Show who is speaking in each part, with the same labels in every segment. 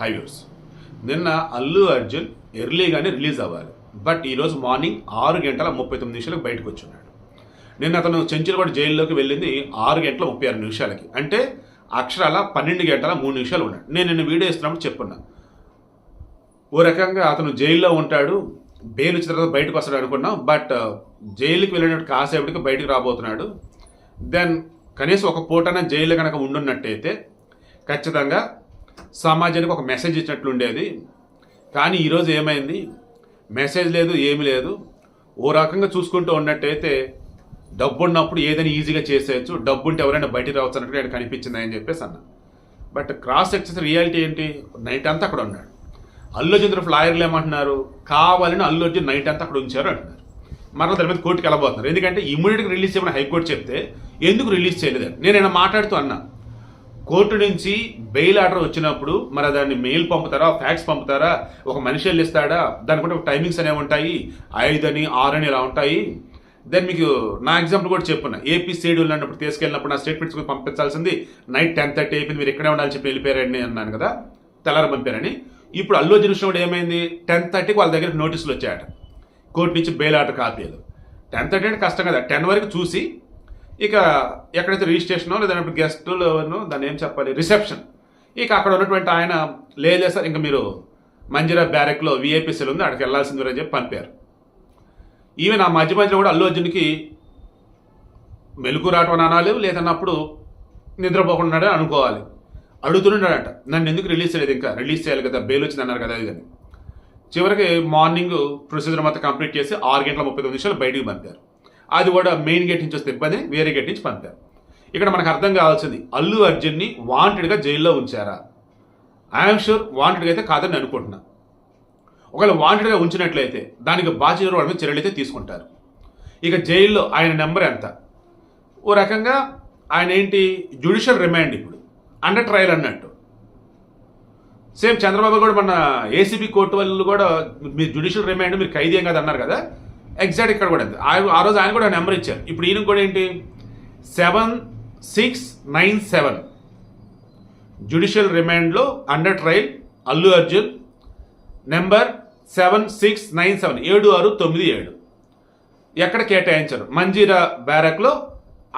Speaker 1: Highways నిన్న అల్లు అర్జున్ ఎర్లీగానే release అవ్వాలి. బట్ ఈరోజు మార్నింగ్ ఆరు గంటల ముప్పై తొమ్మిది నిమిషాలకు బయటకు వచ్చున్నాడు. నిన్న అతను చెంచులవాడ జైల్లోకి వెళ్ళింది ఆరు గంటల ముప్పై ఆరు నిమిషాలకి. అంటే అక్షరాల పన్నెండు గంటల మూడు నిమిషాలు ఉన్నాడు. నేను నిన్న వీడియో ఇస్తున్నప్పుడు చెప్పున్నా. ఓ రకంగా అతను జైల్లో ఉంటాడు. బెయిల్ వచ్చిన తర్వాత బయటకు వస్తాడు అనుకున్నాం. బట్ జైలుకి వెళ్ళినట్టు కాసేపటికి బయటకు రాబోతున్నాడు. దెన్ కనీసం ఒక పూటన జైలు కనుక ఉండున్నట్టయితే ఖచ్చితంగా సమాజానికి ఒక మెసేజ్ ఇచ్చినట్లు ఉండేది కానీ ఈరోజు ఏమైంది? మెసేజ్ లేదు ఏమీ లేదు. ఓ రకంగా చూసుకుంటూ ఉన్నట్టయితే డబ్బు ఉన్నప్పుడు ఏదైనా ఈజీగా చేసేయచ్చు డబ్బు ఉంటే ఎవరైనా బయటికి రావచ్చు అన్నట్టు ఆయన కనిపించింది అని చెప్పేసి అన్న. బట్ క్రాస్ ఎక్సెస్ రియాలిటీ ఏంటి? నైట్ అంతా అక్కడ ఉన్నాడు. అల్లు అర్జున్ తరఫు లాయర్లు ఏమంటున్నారు? కావాలని అల్లు అర్జున్ నైట్ అంతా అక్కడ ఉంచారు అంటున్నారు. మరలా దాని మీద కోర్టుకి వెళ్ళబోతున్నారు. ఎందుకంటే ఇమీడియట్గా రిలీజ్ చేయమని హైకోర్టు చెప్తే ఎందుకు రిలీజ్ చేయలేదు నేను ఆయన మాట్లాడుతూ అన్నా. కోర్టు నుంచి బెయిల్ ఆర్డర్ వచ్చినప్పుడు మరి దాన్ని మెయిల్ పంపుతారా ఫ్యాక్స్ పంపుతారా ఒక మనిషి వెళ్ళిస్తాడా? దానికంటే కూడా టైమింగ్స్ అనేవి ఉంటాయి. ఐదు అని ఆరు అని ఇలా ఉంటాయి. దెన్ మీకు నా ఎగ్జాంపుల్ కూడా చెప్పున్నా. ఏపీ షెడ్యూల్ అన్నప్పుడు తీసుకెళ్ళినప్పుడు నా స్టేట్మెంట్స్ కూడా పంపించాల్సింది. నైట్ టెన్ థర్టీ అయిపోయింది. మీరు ఇక్కడే ఉండాలని చెప్పి వెళ్ళిపోయారని అన్నాను కదా. తెల్లారి పంపారని. ఇప్పుడు అల్లు అర్జున్ కూడా ఏమైంది? టెన్ థర్టీకి వాళ్ళ దగ్గర నోటీసులు వచ్చాయట. కోర్టు నుంచి బెయిల్ ఆర్డర్ కాపీలు టెన్ థర్టీ అంటే కష్టం కదా. టెన్ వరకు చూసి ఇక ఎక్కడైతే రిజిస్ట్రేషనో లేదంటే గెస్టులు దాన్ని ఏం చెప్పాలి? రిసెప్షన్. ఇక అక్కడ ఉన్నటువంటి ఆయన లేదే సార్ ఇంకా మీరు మంజిరా బ్యారెక్లో విఐపీసీలు ఉంది అక్కడికి వెళ్ళాల్సింది అని చెప్పి పంపారు. ఈవెన్ ఆ మధ్య మధ్యలో కూడా అల్లు అర్జున్కి మెలకు రావటం అని అనాలి లేదన్నప్పుడు నిద్రపోకుండా అనుకోవాలి. అడుగుతున్నాడట నన్ను ఎందుకు రిలీజ్ చేయలేదు ఇంకా? రిలీజ్ చేయాలి కదా బెయిల్ వచ్చింది అన్నారు కదా ఇది చివరికి మార్నింగ్ ప్రొసీజర్ మొత్తం కంప్లీట్ చేసి ఆరు గంటల ముప్పై తొమ్మిది నిమిషాలు బయటికి పంపారు. అది కూడా మెయిన్ గేట్ నుంచి వస్తే ఇబ్బంది వేరే గేట్ నుంచి పంపారు. ఇక్కడ మనకు అర్థం కావాల్సింది అల్లు అర్జున్ని వాంటెడ్గా జైల్లో ఉంచారా? ఐఎమ్ షూర్ వాంటెడ్గా అయితే కాదని అనుకుంటున్నా. ఒకవేళ వాంటెడ్గా ఉంచినట్లయితే దానికి బాధ్యత వాళ్ళ మీద చర్యలు అయితే తీసుకుంటారు. ఇక జైల్లో ఆయన నెంబర్ ఎంత? ఓ రకంగా ఆయన ఏంటి జ్యుడిషియల్ రిమాండ్ ఇప్పుడు అండర్ ట్రయల్ అన్నట్టు. సేమ్ చంద్రబాబు కూడా మన ఏసీబీ కోర్టు వాళ్ళు కూడా మీరు జ్యుడిషియల్ రిమాండ్ మీరు ఖైదీ ఏం కాదు అన్నారు కదా ఎగ్జాక్ట్ ఇక్కడ కూడా ఆయన ఆ రోజు ఆయన కూడా నెంబర్ ఇచ్చారు. ఇప్పుడు ఈయన కూడా ఏంటి? Seven six nine seven. Judicial రిమాండ్లో under trial Allu Arjun. Number seven six nine seven. ఏడు ఆరు తొమ్మిది ఏడు. ఎక్కడ కేటాయించారు? మంజీరా బ్యారక్లో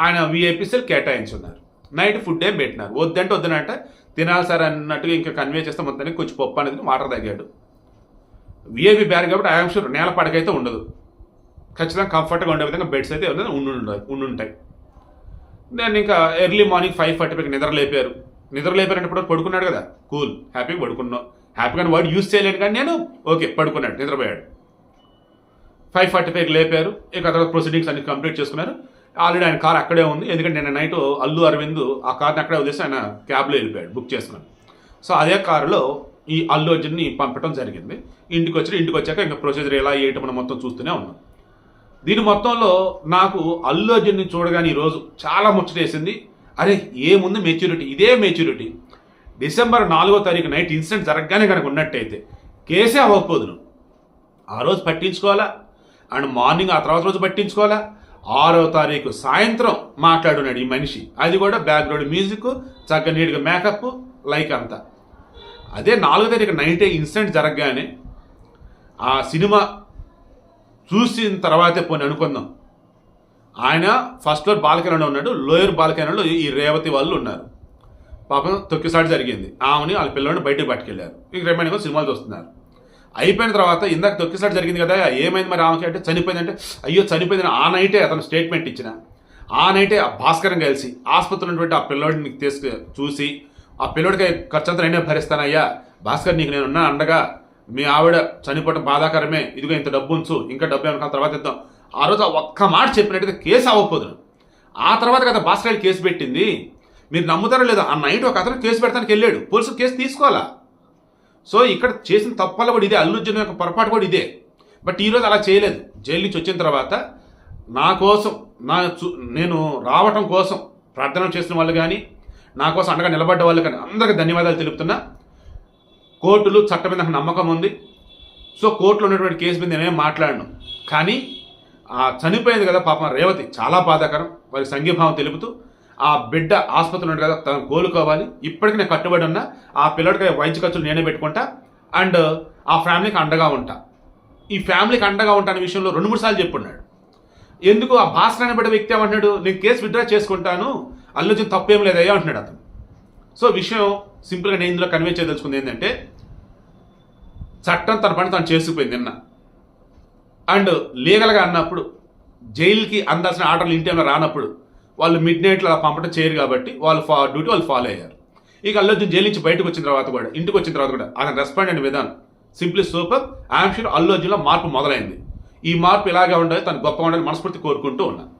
Speaker 1: ఆయన విఐపీసీలు కేటాయించున్నారు. నైట్ ఫుడ్ ఏం పెట్టినారు? వద్దంటే వద్దనంటే తినాలి సార్ అన్నట్టుగా ఇంకా కన్వే చేస్తే మొత్తానికి కొంచెం పప్పు అనేది వాటర్ తగ్గాడు విఐపీ బ్యారక్ కాబట్టి ఐఎమ్ షూర్ నేల పడకైతే ఉండదు. ఖచ్చితంగా కంఫర్ట్గా ఉండే విధంగా బెడ్స్ అయితే ఉన్నది ఉండి ఉండుంటాయి ఉండి ఉంటాయి. నేను ఇంకా ఎర్లీ మార్నింగ్ ఫైవ్ ఫార్టీ నిద్ర లేపారు. నిద్ర లేపారంటే పడుకున్నాడు కదా? కూల్ హ్యాపీగా పడుకున్నాం. హ్యాపీగా వర్డ్ యూస్ చేయలేను కానీ నేను ఓకే పడుకున్నాడు నిద్రపోయాడు. ఫైవ్ ఫార్టీ ఫైవ్కి లేపారు. ఇక తర్వాత ప్రొసీడింగ్స్ అన్ని కంప్లీట్ చేసుకున్నారు. ఆల్రెడీ ఆయన కార్ అక్కడే ఉంది. ఎందుకంటే నేను నైట్ అల్లు అరవింద్ ఆ కార్ని అక్కడే వదిలేసి ఆయన క్యాబ్లో వెళ్ళిపోయాడు బుక్ చేసుకున్నాను సో అదే కారులో ఈ అల్లు అర్జున్ని పంపడం జరిగింది. ఇంటికి వచ్చి ఇంటికి వచ్చాక ఇంకా ప్రొసీజర్ ఎలా ఏంటి మనం మొత్తం చూస్తూనే ఉన్నాం. దీని మొత్తంలో నాకు అల్లు అర్జున్ని చూడగానే ఈరోజు చాలా ముచ్చటేసింది. అరే ఏముంది మెచ్యూరిటీ? ఇదే మెచ్యూరిటీ. డిసెంబర్ నాలుగో తారీఖు నైట్ ఇన్సిడెంట్ జరగగానే కనుక ఉన్నట్టయితే కేసే అవ్వకపోదును. ఆ రోజు పట్టించుకోవాలా? అండ్ మార్నింగ్ ఆ తర్వాత రోజు పట్టించుకోవాలా? ఆరో తారీఖు సాయంత్రం మాట్లాడున్నాడు ఈ మనిషి. అది కూడా బ్యాక్గ్రౌండ్ మ్యూజిక్ చక్కగా నీట్గా మేకప్ లైక్ అంతా. అదే నాలుగో తారీఖు నైటే ఇన్సిడెంట్ జరగగానే ఆ సినిమా చూసిన తర్వాతే పోనీ అనుకుందాం. ఆయన ఫస్ట్ ఫ్లోర్ బాల్కనీలో ఉన్నాడు. లోయర్ బాల్కనీలో ఈ రేవతి వాళ్ళు ఉన్నారు. పాపం తొక్కిసాటి జరిగింది. ఆమెని వాళ్ళ పిల్లల్ని బయటకు పట్టుకెళ్ళారు ఇక రేమైనా సినిమాలు చూస్తున్నారు. అయిపోయిన తర్వాత ఇందాక తొక్కిసాటి జరిగింది కదా ఏమైంది మరి ఆమెకి అంటే చనిపోయిందంటే అయ్యో చనిపోయిందని ఆ నైటే అతను స్టేట్మెంట్ ఇచ్చిన. ఆ నైటే ఆ భాస్కరం కలిసి ఆసుపత్రిలో ఉన్నటువంటి ఆ పిల్లోడిని తీసుకు చూసి ఆ పిల్లోడికి ఖర్చంతా నేనే భరిస్తానయ్యా. భాస్కర్ నీకు నేను ఉన్నా అండగా మీ ఆవిడ చనిపోవడం బాధాకరమే. ఇదిగో ఇంత డబ్బు ఉంచు ఇంకా డబ్బు ఏమనుకున్న తర్వాత ఇద్దాం. ఆ రోజు ఒక్క మాట చెప్పినట్టుగా కేసు అవ్వకపోదు ఆ తర్వాత కదా భాస్కర్ కేసు పెట్టింది. మీరు నమ్ముతారో లేదో ఆ నైట్ ఒక అతను కేసు పెడతానికి వెళ్ళాడు. పోలీసులు కేసు తీసుకోవాలా? సో ఇక్కడ చేసిన తప్పల కూడా ఇదే అల్లుజ్జన్ యొక్క పొరపాటు కూడా ఇదే. బట్ ఈరోజు అలా చేయలేదు. జైలు నుంచి వచ్చిన తర్వాత నా కోసం నా నేను రావటం కోసం ప్రార్థన చేసిన వాళ్ళు కానీ నా కోసం అండగా నిలబడ్డ వాళ్ళు కానీ అందరికీ ధన్యవాదాలు తెలుపుతున్నా. కోర్టులు చట్టం మీద నాకు నమ్మకం ఉంది. సో కోర్టులో ఉన్నటువంటి కేసు మీద నేనేం మాట్లాడను. కానీ ఆ చనిపోయింది కదా పాపం రేవతి. చాలా బాధాకరం. వారి సంఘీభావం తెలుపుతూ ఆ బిడ్డ ఆసుపత్రిలో ఉంది కదా తను కోలుకోవాలి. ఇప్పటికి నేను కట్టుబడి ఉన్నా ఆ పిల్లడికి వైద్య ఖర్చులు నేనే పెట్టుకుంటా. అండ్ ఆ ఫ్యామిలీకి అండగా ఉంటా. ఈ ఫ్యామిలీకి అండగా ఉంటా అనే విషయంలో రెండు మూడు సార్లు చెప్పున్నాడు. ఎందుకు? ఆ భాస్కర్ అనేబడ్డ వ్యక్తి ఏమంటున్నాడు? నేను కేసు విత్డ్రా చేసుకుంటాను. అల్లుజన్ తప్పేం లేదయ్యా అంటున్నాడు అతను. సో విషయం సింపుల్గా నేను ఇందులో కన్వే చేయదలుచుకుంది ఏంటంటే చట్టం తన పని తను చేసుకుపోయింది నిన్న. అండ్ లీగల్గా అన్నప్పుడు జైలుకి అందాల్సిన ఆర్డర్లు ఇంటి ఏమైనా రానప్పుడు వాళ్ళు మిడ్ నైట్లో అలా పంపడం చేయరు కాబట్టి వాళ్ళు ఫా డ్యూటీ వాళ్ళు ఫాలో అయ్యారు. ఇక అల్లు జైలు నుంచి బయటకు వచ్చిన తర్వాత కూడా ఇంటికి వచ్చిన తర్వాత కూడా అతను రెస్పాండ్ అయిన విధానం simply super I'm sure Allu అర్జున్లో మార్పు మొదలైంది. ఈ మార్పు ఇలాగే ఉండాలి తను గొప్పగా ఉండాలని మనస్ఫూర్తి కోరుకుంటూ ఉన్నాను